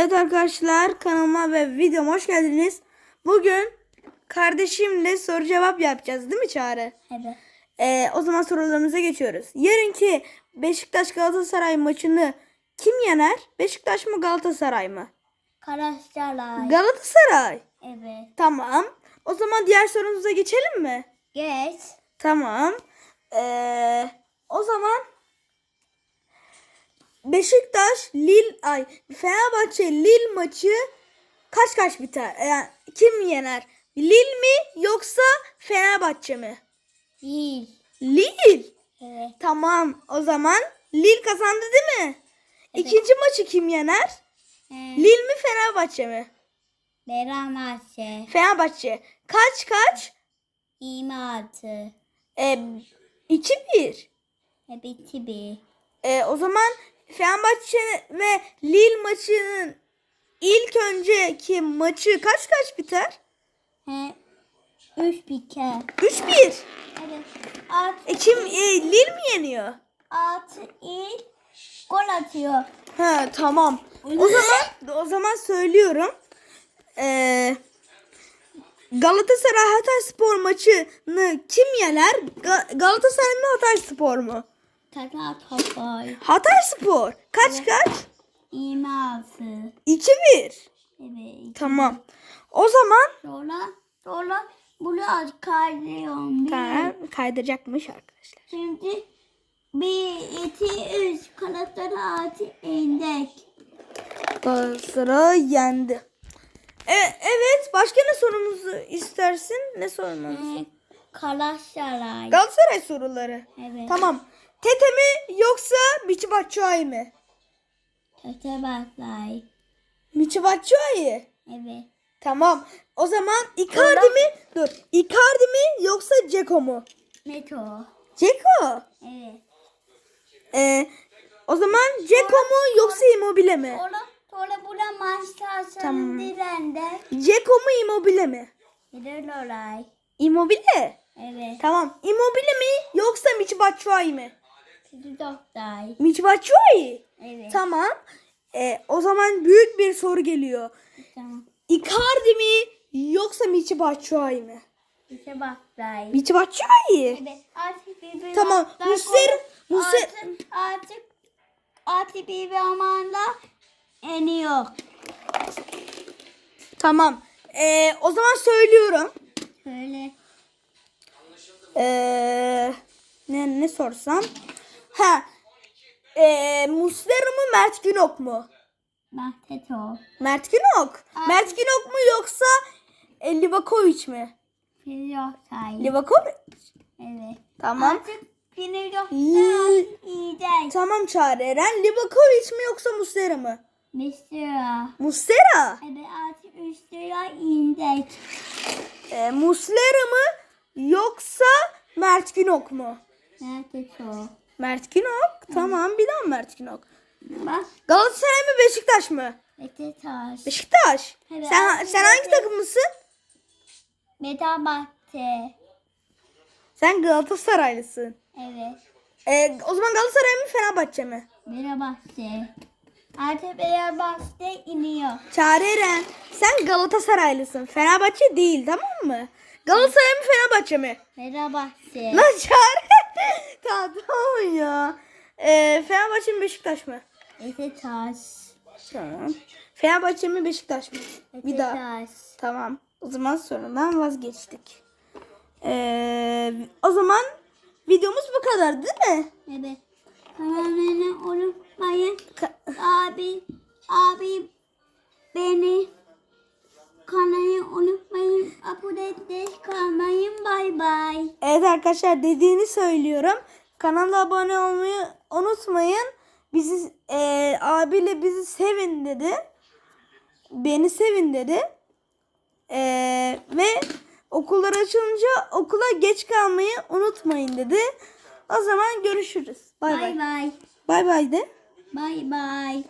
Evet arkadaşlar kanalıma ve videoma hoş geldiniz. Bugün kardeşimle soru cevap yapacağız değil mi Çağrı? Evet. Ee, o zaman sorularımıza geçiyoruz. Yarınki Beşiktaş Galatasaray maçını kim yener? Beşiktaş mı Galatasaray mı? Karasyaray. Galatasaray. evet. Tamam. O zaman diğer sorumuza geçelim mi? Geç. Tamam. Ee, o zaman Beşiktaş Lil ay Fenerbahçe Lil maçı kaç kaç biter? Yani kim yener? Lil mi yoksa Fenerbahçe mi? Değil. Lil. Evet. Tamam. O zaman Lil kazandı değil mi? Evet. İkinci maçı kim yener? Ee, Lil mi Fenerbahçe mi? Beramase. Fenerbahçe. Kaç kaç? İmatı. Ee, 2-1. Ve bitti bir. Ee, o zaman Fenerbahçe ve Lille maçının ilk önceki maçı kaç kaç biter? He. Üç pike. 3-1. Evet. At, E kim e, Lille mi yeniyor? at il gol atıyor. Ha tamam. O zaman o zaman söylüyorum. Ee, Galatasaray Hatayspor maçını kim yener? Ga- Galatasaray mı Hatayspor mu? Tata topay. Hatayspor. Kaç kaç? İmatı. 2-1. Evet. Tamam. O zaman Sonra sonra bunu kaydediyorum. Bir, Tamam, kaydıracakmış arkadaşlar. Şimdi bir, iki, üç kanatları atı indek. Galatasaray yendi. E, evet, başka ne sorumuzu istersin? Ne sormamız? Ee, Kalaşaray. Galatasaray soruları. Evet. Tamam. Tete mi yoksa Michi Batshuayi mi? Tete baklay. Michi Batshuayi. Evet. Tamam. O zaman Icardi mi? Dur. Icardi mi yoksa Ceko mu? Meto. Ceko. Evet. E, o zaman Ceko mu yoksa Immobile mi? Sonra sonra burada maçlar Tamam. dirende. Ceko mu Immobile mi? Gider olay. Immobile. Evet. Tamam. Immobile mi yoksa Michi Batshuayi mi? Tete doktay. Michi Batshuayi. Evet. Tamam. E, o zaman büyük bir soru geliyor. Tamam. Icardi mi yoksa Michi Batshuayi mi? Tete baklay. Michi Batshuayi. Evet. Artık bir Tamam. Muslera- Muslera- Artık artık artık bir zamanda eniyor. Tamam. E, o zaman söylüyorum. Şöyle. E, ne ne sorsam? Ha. E, Muslera mı Mert Günok mu? Mert Günok. Mert Günok mu yoksa e, Livakovic mi? Filoktay. Livakovic. Evet. Tamam. Artık iyice. Tamam Çağrı Eren. Livakovic mi yoksa Muslera mı? Mesela. Muslera. Evet artık üstüne indik. E, Muslera mı yoksa Mert Günok mu? Mahtet o. Mert Günok. Tamam bir daha Mert Günok. Bak. Galatasaray mı Beşiktaş mı? Beşiktaş. Beşiktaş. Evet, sen sen hangi takımlısın? Metabahte. Sen Galatasaraylısın. Evet. E, o zaman Galatasaray mı Fenerbahçe mi? Merhabahte. Artık Fenerbahçe iniyor. Eren. Sen Galatasaraylısın. Fenerbahçe değil tamam mı? Galatasaray mı Fenerbahçe mi? Merhabahte. Lan Çağrı. Tamam tamam ya. E, Fenerbahçe mi Beşiktaş mı? Beşiktaş. Tamam. Fenerbahçe mi Beşiktaş mı? Bir daha. Tamam. O zaman sorudan vazgeçtik. Ee, o zaman videomuz bu kadar değil mi? Evet. Kanalını unutmayın. Ka- Abi, abi beni kanalı unutmayın. Abone kalmayın. Bay bay. evet arkadaşlar dediğini söylüyorum. Kanala abone olmayı unutmayın. Bizi e, abiyle bizi sevin dedi. Beni sevin dedi. Ee, ve okullar açılınca okula geç kalmayı unutmayın dedi. O zaman görüşürüz. Bay bay. Bay bay. Bay bay de. Bay bay.